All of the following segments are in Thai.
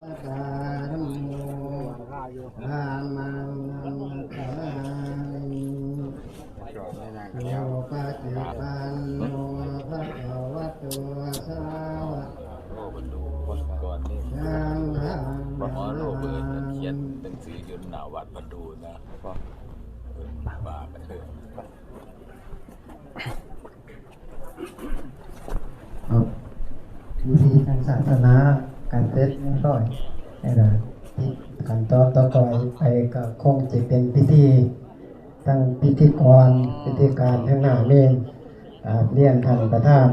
หมอโรเบิร์ตมันเขียนหนังสืออยู่หน้าวัดประดูนะก็เออบาปกันเถอะครับวิธีทางศาสนา การเทศน์ไม่ค่อยนี่แหละที่ขั้นตอนต่อไปไปก็คงจะเป็นพิธีตั้งพิธีกรพิธีการทั้งหน้าเมนอ่าเรียนท่านประธาน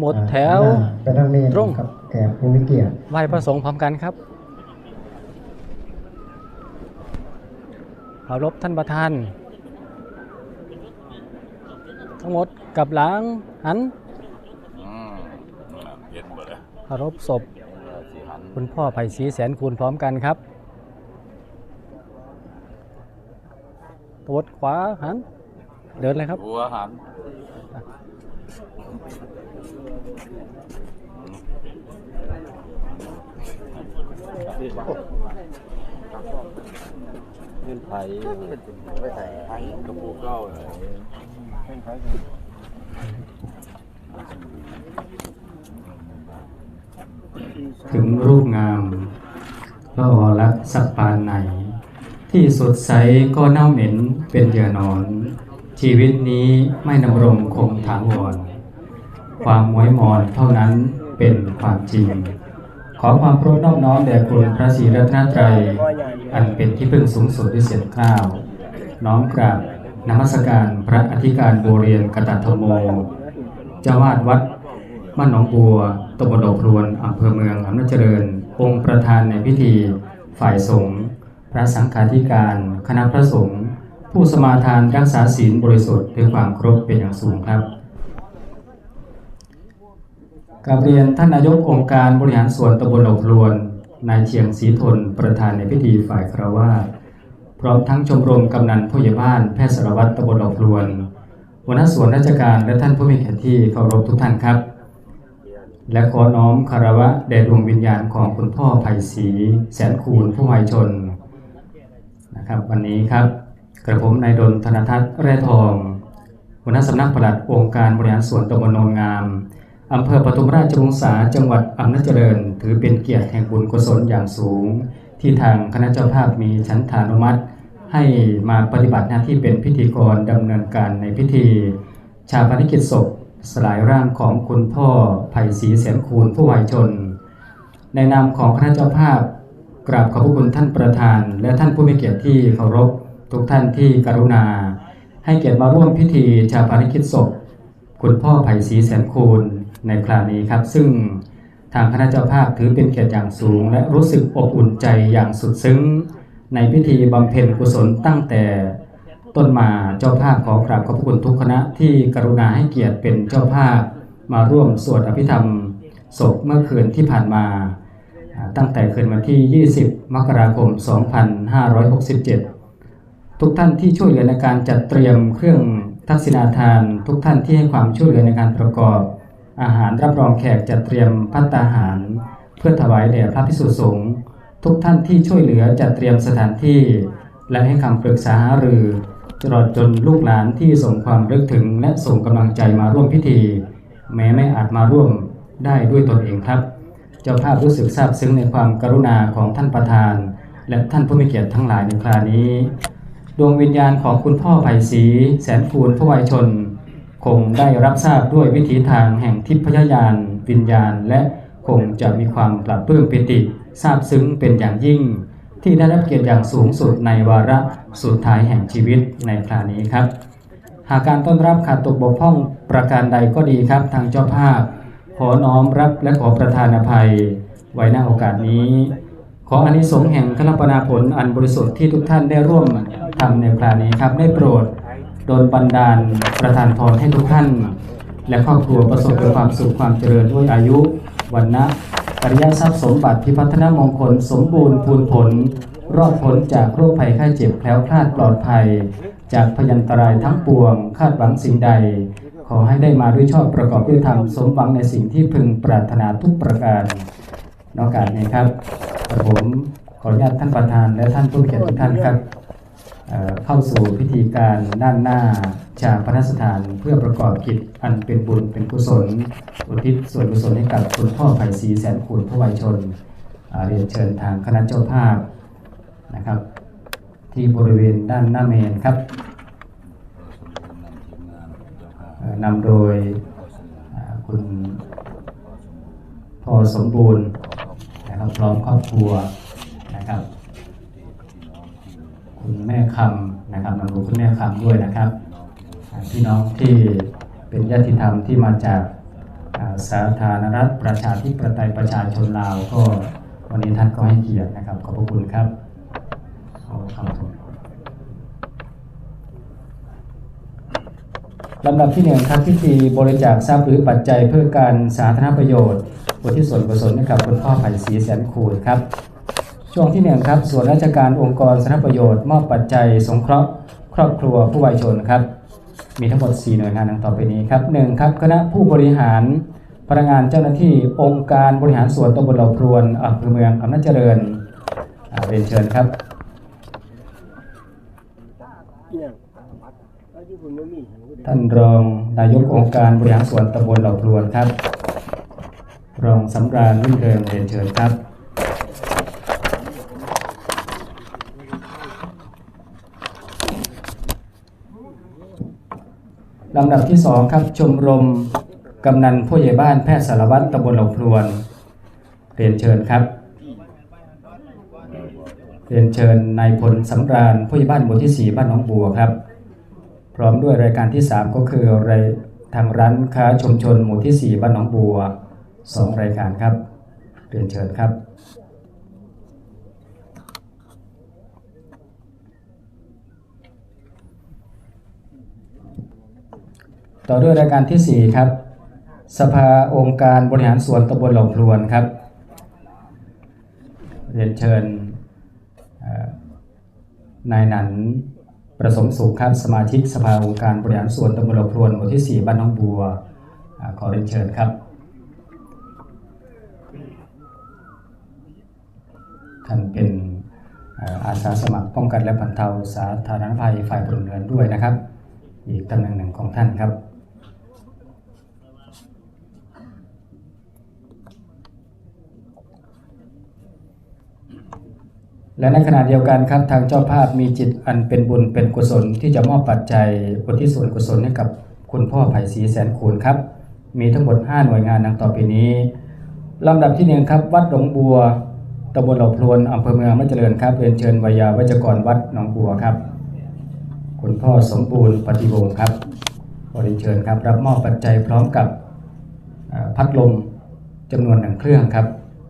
หมดแถวอ่าไปทางเมนตรงกับแขกผู้มีเกียรติไหว้พระสงฆ์พร้อมกันครับเคารพท่านประธาน ทั้งหมดกลับหลังหันอืมเย็นหมดเลยเคารพศพสีหัน คุณพ่อไผ่ศรีแสนคูณพร้อมกันครับตวดขวาหัน เดินเลยครับ หัวหันเงินไผ่ไม่ใส่ไผ่กระปุกเก้าเลย ถึงรูปงามละออลักสักปานไหน ที่สดใสก็เน่าเหม็นเป็นเหยื่อนอน ชีวิตนี้ไม่นำรงคงถาวร ความมวยหมอนเท่านั้นเป็นความจริง ขอความโปรดนอบน้อมแด่คุณพระศรีรัตนตรัย อันเป็นที่พึ่งสูงสุดด้วยเสียงกล้าว น้อมกราบนมัสการพระอธิการบเรียนกตัตถโมเจ้าวาดวัดบ้านหนองบัว ตำบลดอกพลวนอำเภอเมืองอำนาจเจริญ องค์ประธานในพิธี ฝ่ายสงฆ์พระสังฆาธิการ คณะพระสงฆ์ผู้สมาทานรักษาศีลบริสุทธิ์ด้วยความครพเป็นอย่างสูงครับกาบเรียนท่านนายกองค์การบริหารส่วนตำบลดอกลวนนายเชียงศรีทน ประธานในพิธีฝ่ายคาวาสพร้อมทั้งชมรมกำนันผู้ใหญ่บ้านแพทย์สารวัตรตำบลดอกลวนหัวหน้าส่วนราชการและท่านผู้มีเกียรติที่เคารพทุกท่านครับ และขอน้อมคารวะแด่ดวงวิญญาณของคุณพ่อไผ่ศรีแสนคูณผู้วายชนนะครับ วันนี้ครับ กระผมนายดลธนทัศน์แร่ทองหัวหน้าสำนักปลัดองค์การบริหารส่วนตำบลโนนงามอำเภอปทุมราชวงศาจังหวัดอำนาจเจริญ ถือเป็นเกียรติแห่งบุญกุศลอย่างสูง ที่ทางคณะเจ้าภาพมีชั้นฐานุมัติ ให้มาปฏิบัติหน้าที่เป็นพิธีกรดำเนินการในพิธี ชาปนกิจศพ สลายร่างของคุณพ่อไผ่ศรีแสนคูณผู้วายชน ในนามของคณะเจ้าภาพ กราบขอบพระคุณท่านประธาน และท่านผู้มีเกียรติที่เคารพทุกท่านที่กรุณา ให้เกียรติมาร่วมพิธีชาปนกิจศพ คุณพ่อไผ่ศรีแสนคูณในคราวนี้ครับ ซึ่งทางคณะเจ้าภาพถือเป็นเกียรติอย่างสูง และรู้สึกอบอุ่นใจอย่างสุดซึ้ง ในพิธีบำเพ็ญกุศลตั้งแต่ ต้นมาเจ้าภาพขอกราบขอบพระคุณทุกคณะที่กรุณาให้เกียรติเป็นเจ้าภาพมาร่วมสวดอภิธรรมศพเมื่อคืนที่ผ่านมา ตั้งแต่คืนวันที่ 20 มกราคม 2567 ทุกท่านที่ช่วยเหลือในการจัดเตรียมเครื่องทักษิณาทาน ทุกท่านที่ให้ความช่วยเหลือในการประกอบ อาหารรับรองแขกจัดเตรียมพัตตาหาร เพื่อถวายแด่พระภิกษุสงฆ์ทุกท่านที่ช่วยเหลือจัดเตรียมสถานที่ และให้คำปรึกษาหารือ ตลอดจนลูกหลานที่ส่งความรึกถึงและส่งกำลังใจมาร่วมพิธี แม้ไม่อาจมาร่วมได้ด้วยตนเองครับ เจ้าภาพรู้สึกซาบซึ้งในความกรุณาของท่านประธาน และท่านผู้มีเกียรติทั้งหลายในครานี้ ดวงวิญญาณของคุณพ่อไผ่ศรีแสนคูณผู้วายชน คงได้รับทราบด้วยวิถีทางแห่งทิพยญาณวิญญาณ และคงจะมีความปรับปลื้มปิติซาบซึ้งเป็นอย่างยิ่ง ที่ได้รับเกียรติอย่างสูงสุดในวาระสุดท้ายแห่งชีวิตในคราวนี้ครับ หากการต้อนรับขาดตกบกพร่องประการใดก็ดีครับ ทางเจ้าภาพ ขอน้อมรับและขอประทานอภัย ไว้ณโอกาสนี้ ขออานิสงส์แห่งคณปนาผลอันบริสุทธิ์ที่ทุกท่านได้ร่วมทำในคราวนี้ครับ ได้โปรดโดนบันดาลประทานพรให้ทุกท่าน และครอบครัวประสบกับความสุขความเจริญด้วยอายุวันนะ ปริยทรัพย์สมบัติพิพัฒนมงคลสมบูรณ์พูนผล รอดพ้นจากโรคภัยไข้เจ็บแคล้วคลาดปลอดภัย จากพยันตรายทั้งปวง คาดหวังสิ่งใด ขอให้ได้มาด้วยชอบประกอบด้วยธรรมสมหวังในสิ่งที่พึงปรารถนาทุกประการนอกจากนี้ครับผมขออนุญาตท่านประธานและท่านผู้เกียรติทุกท่านครับ เข้าสู่พิธีการด้านหน้าชาปนสถานเพื่อประกอบกิจอันเป็นบุญเป็นกุศล อุทิศส่วนกุศลให้กับคุณพ่อไผ่ศรีแสนคูณผู้วัยชน เรียนเชิญทางคณะเจ้าภาพนะครับ ที่บริเวณด้านหน้าเมนครับนำโดยคุณพอสมบูรณ์นะครับพร้อมครอบครัวนะครับ คุณแม่คำนะครับนำโดยคุณแม่คำด้วยนะครับพี่น้องที่เป็นญาติธรรมที่มาจากสาธารณรัฐประชาธิปไตยประชาชนลาวก็วันนี้ท่านก็ให้เกียรตินะครับ ขอบพระคุณครับขอคำถมลำดับที่หนึ่งครับพิธีบริจาคทรัพย์หรือปัจจัยเพื่อการสาธารณประโยชน์อุทิศส่วนกุศลให้กับคุณพ่อไผ่ศรีแสนคูณครับ ช่วงที่หนึ่งครับ ส่วนราชการองค์กรสาธารณประโยชน์ มอบปัจจัย สงเคราะห์ ครอบครัวผู้วัยชนครับ มีทั้งหมด 4 หน่วยงานดังต่อไปนี้ครับหนึ่งครับคณะผู้บริหารพนักงานเจ้าหน้าที่องค์การบริหารส่วนตำบลเหล่าพรวนอำเภอเมืองอำนาจเจริญเรียนเชิญครับท่านรองนายกองค์การบริหารส่วนตำบลเหล่าพรวนครับ รองสำราญรุ่งเรืองเรียนเชิญครับ ลำดับที่สองครับชมรมกำนันผู้ใหญ่บ้านแพทย์สารวัตรตำบลหล่าพรวนเรียนเชิญครับเรียนเชิญนายพลสำราญผู้ใหญ่บ้านหมู่ที่สี่บ้านหนองบัวครับ พร้อมด้วยรายการที่ 3 ก็คือรายทางร้านค้าชุมชนหมู่ที่ 4 บ้านหนองบัว 2 รายการครับเรียนเชิญครับ ต่อด้วยรายการที่ 4 ครับ สภาองค์การบริหารส่วนตำบลหล่าพลวนครับ เรียนเชิญนายหนันประสมสุขครับสมาชิกสภาองค์การบริหารส่วนตำบลหล่าพรวนหมู่ที่ 4 บ้านน้องบัวอขอเรียนเชิญครับท่านเป็นอาอาสาสมัครป้องกันและบรรเทาสาธารณภัยฝ่ายพลเรือนด้วยนะครับ อีกตำแหน่งหนึ่งของท่านครับ และในขณะเดียวกันครับทางเจ้าภาพมีจิตอันเป็นบุญเป็นกุศลที่จะมอบปัจจัยอุทิศส่วนกุศลให้กับคุณพ่อไผ่ศรีแสนคูณครับ มีทั้งหมด 5 หน่วยงานดังต่อไปนี้ลำดับที่หนึ่งครับ วัดหนองบัวตำบลเหล่าพลวนอำเภอเมืองมัจเจริญครับเรียนเชิญวิยาวัจกรวัดหนองบัวครับ คุณพ่อสมบูรณ์ปฏิวงศ์ครับขอเรียนเชิญครับ รับมอบปัจจัยพร้อมกับพัดลมจำนวนหนึ่งเครื่องครับ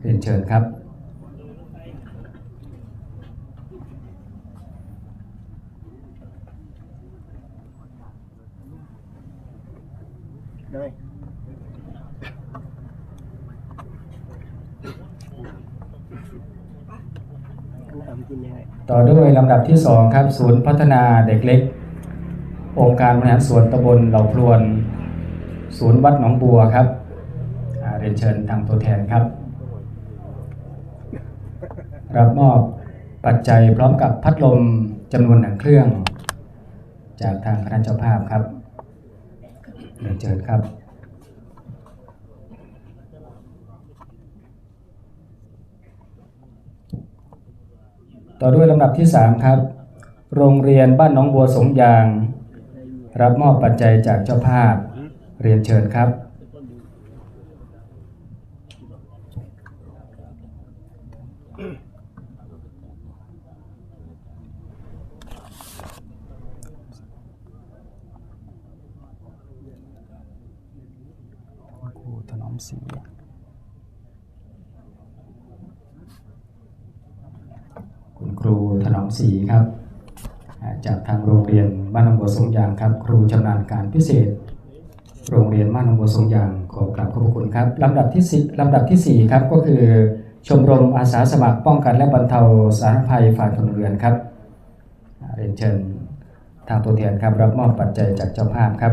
เรียนเชิญครับ ต่อด้วยลำดับที่2ครับศูนย์พัฒนาเด็กเล็ก องค์การบริหารส่วนตำบลเหล่าพลวน ศูนย์วัดหนองบัวครับเรียนเชิญทางตัวแทนครับ รับมอบปัจจัยพร้อมกับพัดลมจำนวนหนึ่งเครื่อง จากทางคณะเจ้าภาพครับเรียนเชิญครับ ต่อด้วยลำดับที่ 3 ครับ โรงเรียนบ้านน้องบัวสงยาง รับมอบปัจจัยจากเจ้าภาพ เรียนเชิญครับถนอมศรีคุณครูถนอ มศรีครับ จากทางโรงเรียนบ้านหนองบัวสงยางครับ ครูชำนาญการพิเศษ โรงเรียนบ้านหนองบัวสงยางขอกราบขอบพระคุณครับลำดับที่สิลำดับที่สี่ครับก็คือชมรมอาสาสมัครป้องกันและบรรเทาสาธารณภัยฝ่ายพลเรือนครับเรียนเชิญทางตัวแทนครับรับมอบปัจจัยจากเจ้าภาพครับ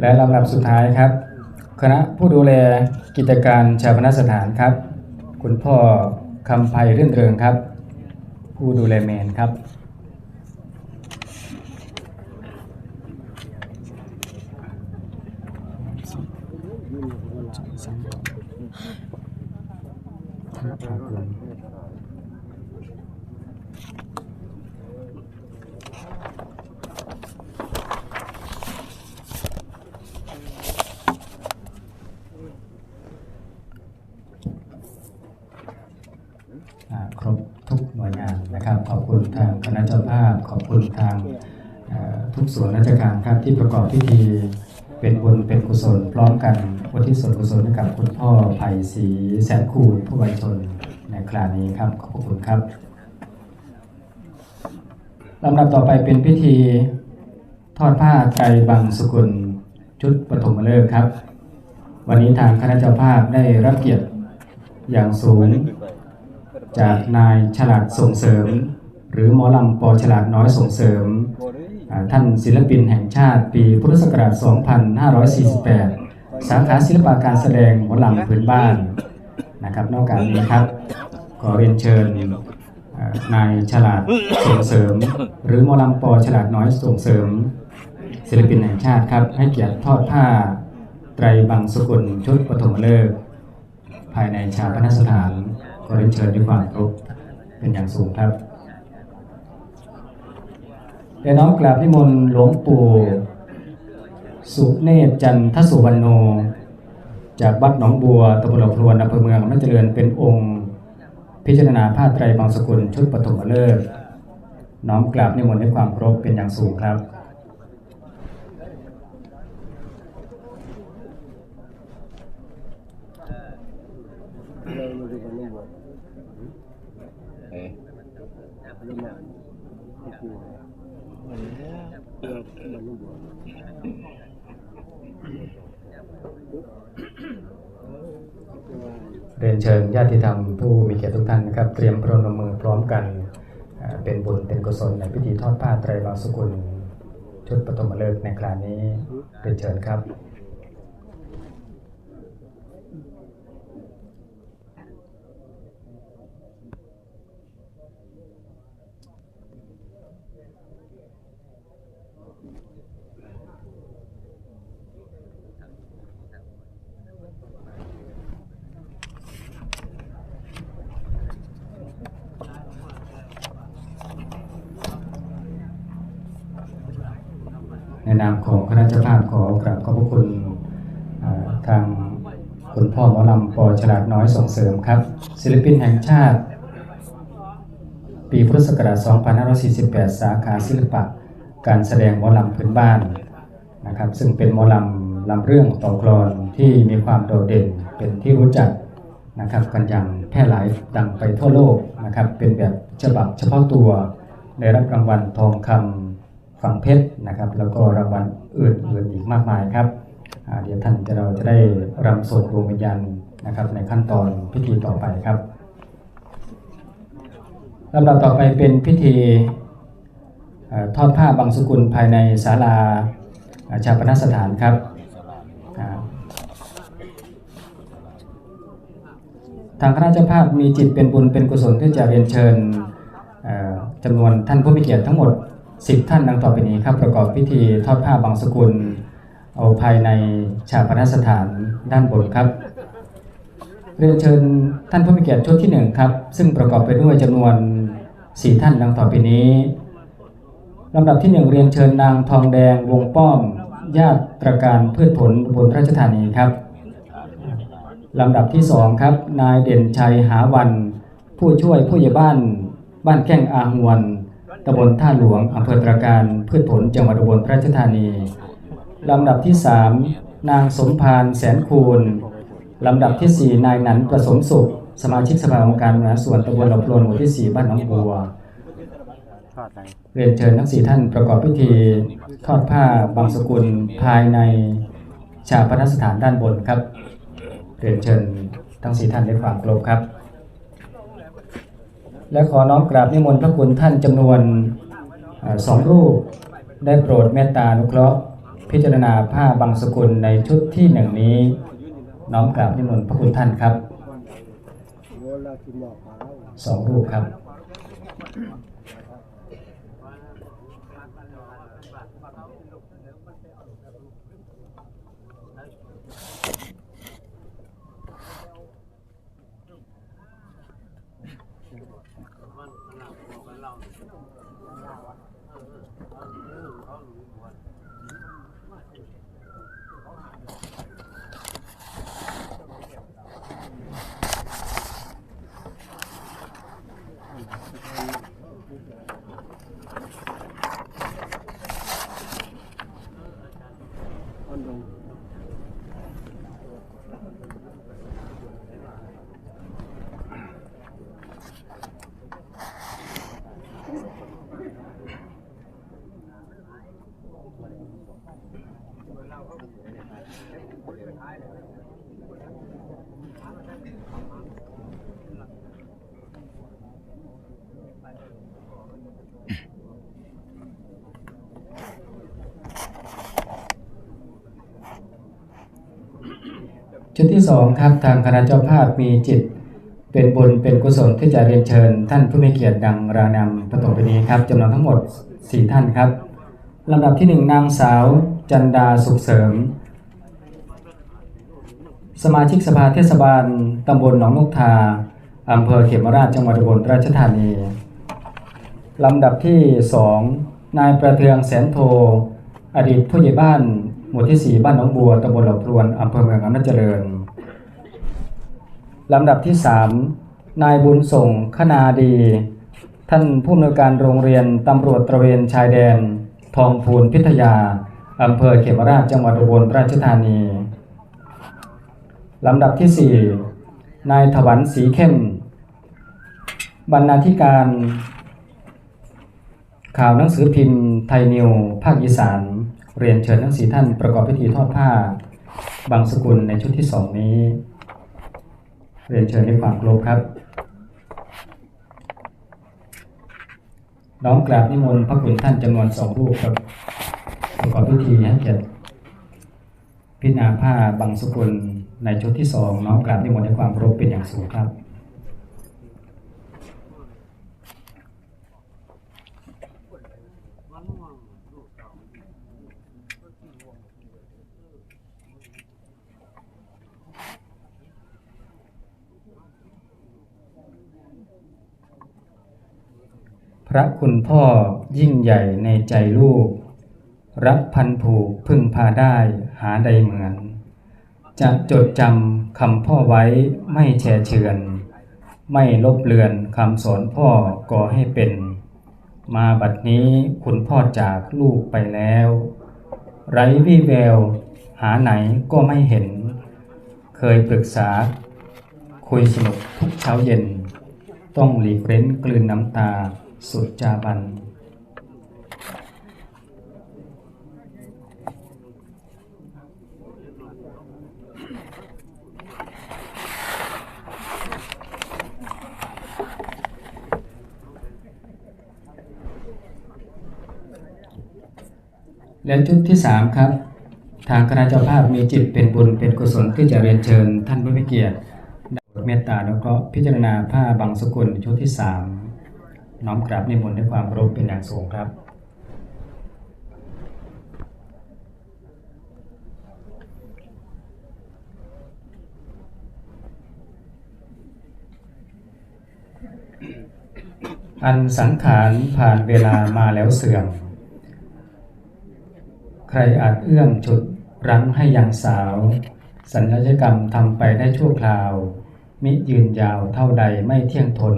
และลำดับสุดท้ายครับ คณะผู้ดูแลกิจการชาปนสถานครับ คุณพ่อคำไพรื่นเริงครับ ผู้ดูแลเมนครับอ่าครบทุกหน่วยงานนะครับ ขอบคุณทางคณะเจ้าภาพ ขอบคุณทางเอ่อทุก ส่วนราชการครับที่ประกอบพิธี เป็นบุญเป็นกุศล พร้อมกันอุทิศส่วนกุศลให้กับคุณพ่อไผ่ศรีแสนคูณผู้วัยชนในคราวนี้ครับขอบคุณครับลำดับต่อไปเป็นพิธีทอดผ้าไตรบังสุกุลชุดปฐมฤกษ์ครับ วันนี้ทางคณะเจ้าภาพได้รับเกียรติอย่างสูง จากนายฉลาดส่งเสริม หรือหมอลำปอฉลาดน้อยส่งเสริม ท่านศิลปินแห่งชาติปีพุทธศักราช 2548 สาขาศิลปะการแสดงหมอลำพื้นบ้านนะครับ นอกจากนี้ครับ ขอเรียนเชิญนายฉลาดส่งเสริม หรือมอลำปอฉลาดน้อยส่งเสริม ศิลปินแห่งชาติครับ ให้เกียรติทอดผ้า ไตรบังสกุลชุดปฐมฤกษ์ภายในชาปนสถานขอเรียนเชิญด้วยความเคารพเป็นอย่างสูงครับ เดี๋ยวน้อมกราบนิมนต์หลวงปู่ สุเนศจันทสุวรรณโน จากวัดหนองบัวตำบลหลอกพลวนอำเภอเมืองอำนาจเจริญเป็นองค์ พิจารณาผ้าไตรบางสกุลชุดปฐมฤกษ์น้อมกราบนิมนต์ด้วยความเคารพเป็นอย่างสูงครับเอ๊ะ เรียนเชิญญาติธรรมผู้มีเกียรติทุกท่านนะครับ เตรียมพรนมมือพร้อมกัน เป็นบุญเป็นกุศลในพิธีทอดผ้าไตรบางสกุลชุดปฐมฤกษ์ในคราวนี้เรียนเชิญครับ ในามของคณะเจ้าภาพขอกราบขอบพระคุณเอ่อทางคุณพ่อหมอลำปอฉลาดน้อยส่งเสริมครับ ศิลปินแห่งชาติ ปีพุทธศักราช 2548 สาขาศิลปะ การแสดงหมอลำพื้นบ้านนะครับซึ่งเป็นหมอลำลำเรื่องต่อกลอนที่มีความโดดเด่นเป็นที่รู้จักนะครับกันอย่างแพร่หลายดังไปทั่วโลกนะครับเป็นแบบฉบับเฉพาะตัวได้รับรางวัลทองคำ ฝั่งเพชรนะครับ แล้วก็รางวัลอื่นๆอีกมากมายครับเดี๋ยวท่านจะเราจะได้รำส่งดวงวิญญาณนะครับ ในขั้นตอนพิธีต่อไปครับลำดับต่อไปเป็นพิธีอทอดผ้าบางสกุลภายในศาลาชาปนสถานครับทางคณะเจ้าภาพมีจิตเป็นบุญเป็นกุศลที่จะเรียนเชิญจำนวนท่านผู้มีเกียรติทั้งหมด 10ท่านดังต่อไปนี้ครับประกอบพิธีทอดผ้าบางสกุล เอาภายในชาปนสถานด้านบนครับ เรียนเชิญท่านผู้มีเกียรติชุดที่หนึ่งครับ ซึ่งประกอบไปด้วยจำนวนสี่ท่านดังต่อไปนี้ลำดับที่หนึ่งเรียนเชิญนางทองแดงวงป้อม ญาติตรการพืชผลบลราชธานีครับลำดับที่สองครับ นายเด่นชัยหาวัน ผู้ช่วยผู้ใหญ่บ้าน บ้านแก้งอาหวน ตำบลท่าหลวงอำเภอตรการพืชผลจังหวัดอุบลราชธานี ลำดับที่สามนางสมพานแสนคูณ ลำดับที่ 4 นายนันประสมสุข สมาชิกสภาองค์การบริหารส่วนตำบลหลบพลวนหมู่ที่ 4 บ้านหนองบัว เรียนเชิญทั้ง4ท่านประกอบพิธีทอดผ้าบางสกุลภายในชาปนสถานด้านบนครับ เรียนเชิญทั้ง4ท่านด้วยความเคารพครับ และขอน้อมกราบนิมนต์พระคุณท่านจำนวนอสองรูป ได้โปรดเมตตานุเคราะห์ พิจารณาผ้าบางสกุลในชุดที่หนึ่งนี้ น้อมกราบนิมนต์พระคุณท่านครับสองรูปครับ ชุดที่สองครับทางคณะเจ้าภาพมีจิต เป็นบุญเป็นกุศลที่จะเรียนเชิญ ท่านผู้มีเกียรติดังรานำประตงไปนี้ครับจำนวนทั้งหมด 4 ท่านครับลำดับที่1นางสาว จันดาสุขเสริม สมาชิกสภาเทศบาลตำบลหนองนกทาอำเภอเขมราชจังหวัดอุบลราชธานีลำดับที่2นายประเทืองแสนโท อดีตผู้ใหญ่บ้าน หมู่ที่ 4 บ้านหนองบัวตำบลเหล่าพรวนอำเภอเมืองอำนาจเจริญ ลำดับที่ 3 นายบุญส่งคณาดี ท่านผู้อำนวยการโรงเรียนตำรวจตระเวนชายแดน ทองพูนพิทยาอำเภอเขมราชจังหวัดอุบลราชธานีลำดับที่ 4 นายถวันสีเข้ม บรรณาธิการ ข่าวหนังสือพิมพ์ไทยนิว ภาคอีสาน เรียนเชิญทั้งสีท่านประกอบพิธีทอดผ้า บางสกุลในชุดที่สองนี้ เรียนเชิญในความเคารพครับ น้องกราบนิมนต์พระคุณท่านจำนวนสองรูปครับประกอบพิธีให้เกียรติพิณาผ้าบางสกุลในชุดที่สองน้องกราบนิมนต์ในความเคารพเป็นอย่างสูงครับ พระคุณพ่อยิ่งใหญ่ในใจลูก รักพันผูกพึ่งพาได้หาใดเหมือน จะจดจำคำพ่อไว้ไม่แช่เชือน ไม่ลบเลือนคำสอนพ่อก่อให้เป็น มาบัดนี้คุณพ่อจากลูกไปแล้ว ไร้วี่แวว หาไหนก็ไม่เห็น เคยปรึกษา คุยสนุกทุกเช้าเย็น ต้องหลีกเร้นกลืนน้ำตา สุดจาบัน และชุดที่สามครับ ทางคณะเจ้าภาพมีจิตเป็นบุญเป็นกุศลที่จะเรียนเชิญท่านผู้มีเกียรติด้โปรดเมตตาแล้วก็พิจารณาผ้าบางสกุลชุดที่สาม น้อมกราบนิมนต์ด้วยความเคารพเป็นอย่างสูงครับ อันสังขารผ่านเวลามาแล้วเสื่อม ใครอาจเอื้อมจุดรั้งให้ยังสาว สัญญกรรมทำไปได้ชั่วคราว มิยืนยาวเท่าใดไม่เที่ยงทน